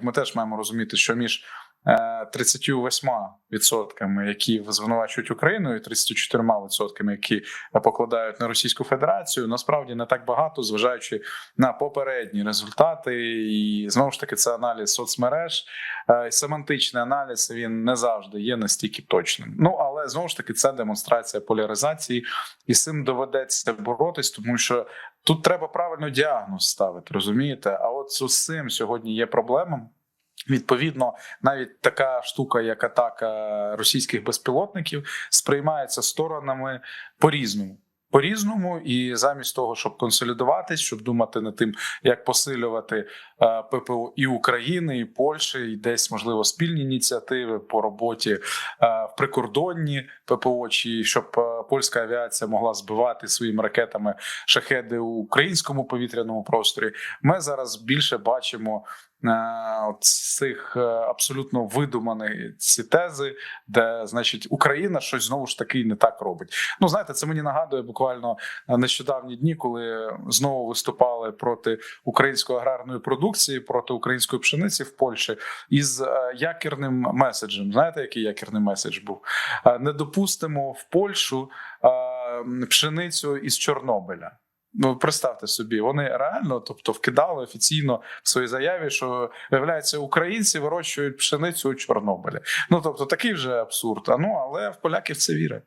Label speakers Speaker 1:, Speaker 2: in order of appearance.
Speaker 1: ми теж маємо розуміти, що між е, 38%, які звинувачують Україну, і 34%, які покладають на Російську Федерацію, насправді не так багато, зважаючи на попередні результати. І знову ж таки, це аналіз соцмереж, е, семантичний аналіз він не завжди є настільки точним. Ну але знову ж таки, це демонстрація поляризації, і з цим доведеться боротись, тому що. Тут треба правильно діагноз ставити, розумієте? А от з цим сьогодні є проблема. Відповідно, навіть така штука, як атака російських безпілотників, сприймається сторонами по-різному. По-різному, і замість того, щоб консолідуватись, щоб думати над тим, як посилювати е, ППО і України, і Польщі, і десь можливо спільні ініціативи по роботі е, в прикордонні ППО, чи щоб е, польська авіація могла збивати своїми ракетами шахеди у українському повітряному просторі. Ми зараз більше бачимо от цих е, абсолютно видумані ці тези, де значить Україна щось знову ж таки не так робить. Ну знаєте, це мені нагадує буквально нещодавні дні, коли знову виступали проти української аграрної продукції, проти української пшениці в Польщі із е, якірним меседжем. Знаєте, який якірний меседж був? Е, Не допустимо в Польщу е, пшеницю із Чорнобиля. Ну, представте собі, вони реально, тобто, вкидали офіційно в своїй заяві, що виявляється, українці вирощують пшеницю у Чорнобилі. Ну тобто, такий вже абсурд. А ну але в поляків це вірить.